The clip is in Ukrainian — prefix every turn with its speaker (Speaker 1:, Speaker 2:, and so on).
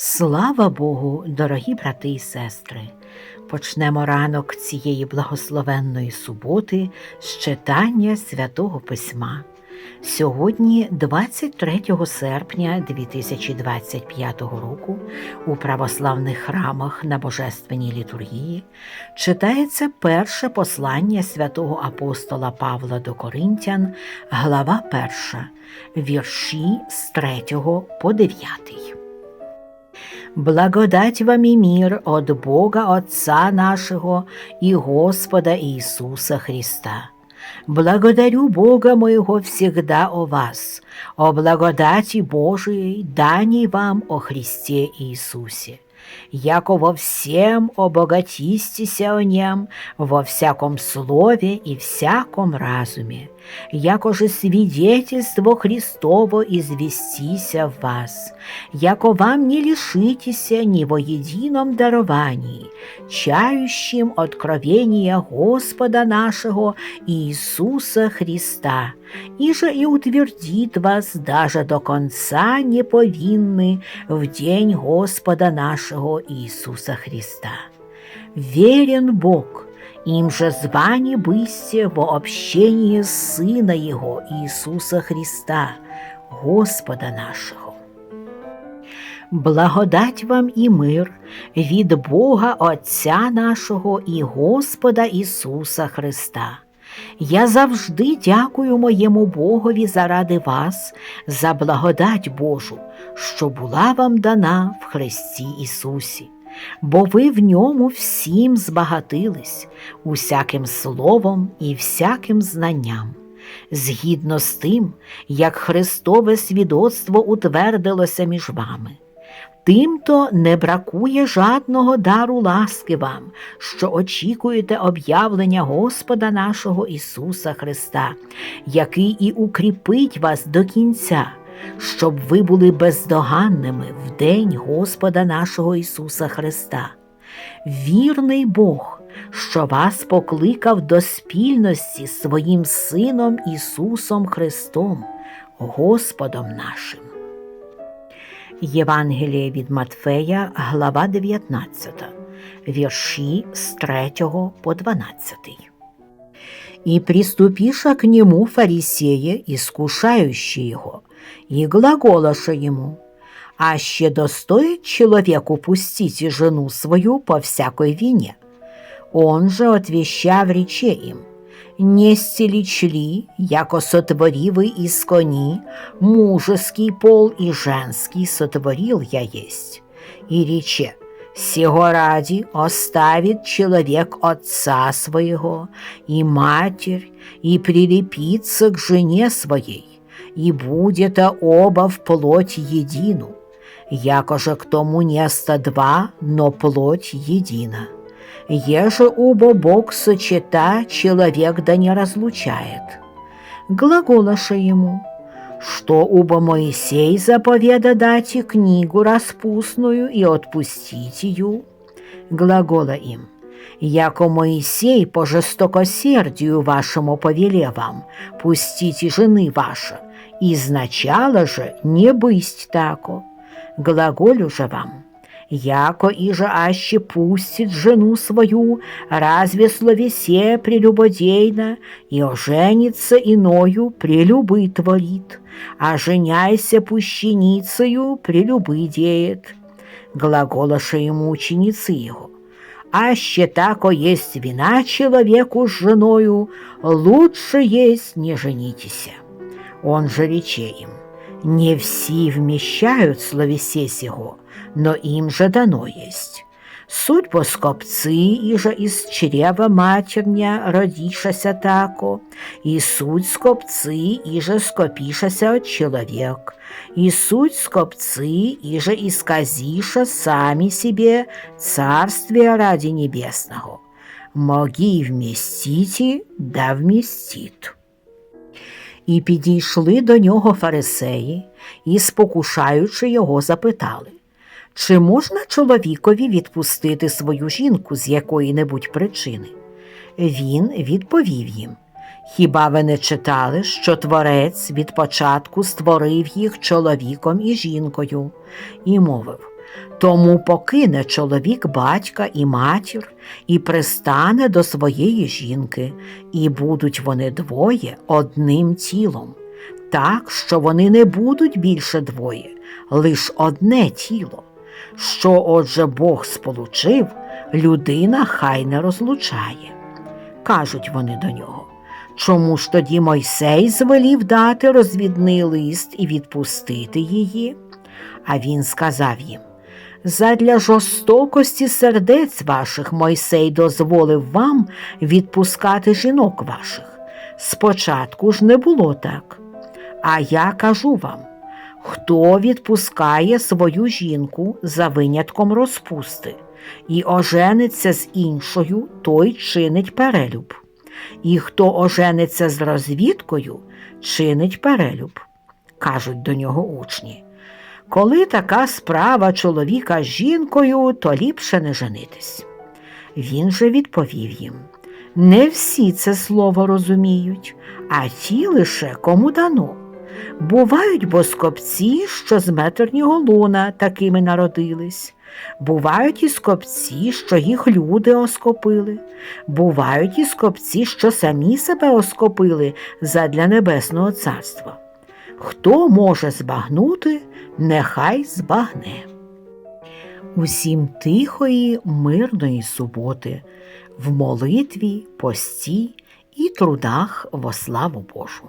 Speaker 1: Слава Богу, дорогі брати і сестри! Почнемо ранок цієї благословенної суботи з читання святого письма. Сьогодні, 23 серпня 2025 року, у православних храмах на Божественній літургії читається перше послання святого апостола Павла до Коринтян, глава 1, вірші з 3 по 9. Благодать вам и мир от Бога Отца нашего и Господа Иисуса Христа. Благодарю Бога моего всегда о вас, о благодати Божией, даней вам о Христе Иисусе, яко во всем обогатистися о нем, во всяком слове и всяком разуме, яко же свидетельство Христово известися в вас, яко вам не лишитеся ни во едином даровании, чающим откровения Господа нашего Иисуса Христа, и же и утвердит вас даже до конца неповинны в день Господа нашего Иисуса Христа. Верен Бог, им же звани бысте во общении Сына Его Иисуса Христа, Господа нашого. Благодать вам і мир від Бога Отця нашого і Господа Ісуса Христа. Я завжди дякую моєму Богові заради вас, за благодать Божу, що була вам дана в Христі Ісусі, бо ви в ньому всім збагатились, усяким словом і всяким знанням. Згідно з тим, як Христове свідоцтво утвердилося між вами. Тимто не бракує жадного дару ласки вам, що очікуєте об'явлення Господа нашого Ісуса Христа, який і укріпить вас до кінця, щоб ви були бездоганними в день Господа нашого Ісуса Христа. Вірний Бог, що вас покликав до спільності з своїм Сином Ісусом Христом, Господом нашим. Євангеліє від Матфея, глава 19, вірші з 3 по 12. И приступиша к нему фарисеи, искушающие его, и глаголаша ему, «Аще достоит человеку пустить жену свою по всякой вине?» Он же, отвещав, рече им, не стеличли, яко сотворивы из кони, мужеский пол и женский сотворил я есть. И рече, сего ради оставит человек отца своего и матерь, и прилепится к жене своей, и будет оба в плоть едину, яко же к тому неста два, но плоть едина. Еже убо Бог сочета, человек да не разлучает. Глаголаша ему, что убо Моисей заповеда дать и книгу распустную и отпустить ее. Глагола им, яко Моисей по жестокосердию вашему повеле вам, пустите жены ваши, изначало же не бысть тако. Глаголю же вам, яко иже аще пустит жену свою, разве словесе прелюбодейно, и оженится иною прелюбы творит, а женяйся пущеницею прелюбы деет. Глаголаша ему ученицы его. Аще тако есть вина человеку с женою, лучше есть не женитеся. Он же рече им, не все вмещают словесе сего, но им же дано есть. Суть по скопцы, иже из чрева матерня родишася тако, и суть скопцы, иже скопишася от человек, и суть скопцы, иже исказиша сами себе царствие ради небесного. Моги вместите, да вместит. І підійшли до нього фарисеї і, спокушаючи його, запитали чи можна чоловікові відпустити свою жінку з якої-небудь причини? Він відповів їм Хіба ви не читали, що творець від початку створив їх чоловіком і жінкою, і мовив Тому покине чоловік батька і матір, і пристане до своєї жінки, і будуть вони двоє одним тілом, так, що вони не будуть більше двоє, лиш одне тіло. Що, отже, Бог сполучив, людина хай не розлучає. Кажуть вони до нього. Чому ж тоді Мойсей звелів дати розвідний лист і відпустити її? А він сказав їм Задля жорстокості сердець ваших Мойсей дозволив вам відпускати жінок ваших. Спочатку ж не було так. А я кажу вам, хто відпускає свою жінку за винятком розпусти і ожениться з іншою, той чинить перелюб. І хто ожениться з розвідкою, чинить перелюб, кажуть до нього учні. Коли така справа чоловіка з жінкою, то ліпше не женитись. Він же відповів їм не всі це слово розуміють, а ті лише кому дано. Бувають боскопці, що з метернього луна такими народились. Бувають і скопці, що їх люди оскопили, бувають і скопці, що самі себе оскопили задля небесного царства. Хто може збагнути, нехай збагне. Усім тихої, мирної суботи, в молитві, пості і трудах во славу Божу.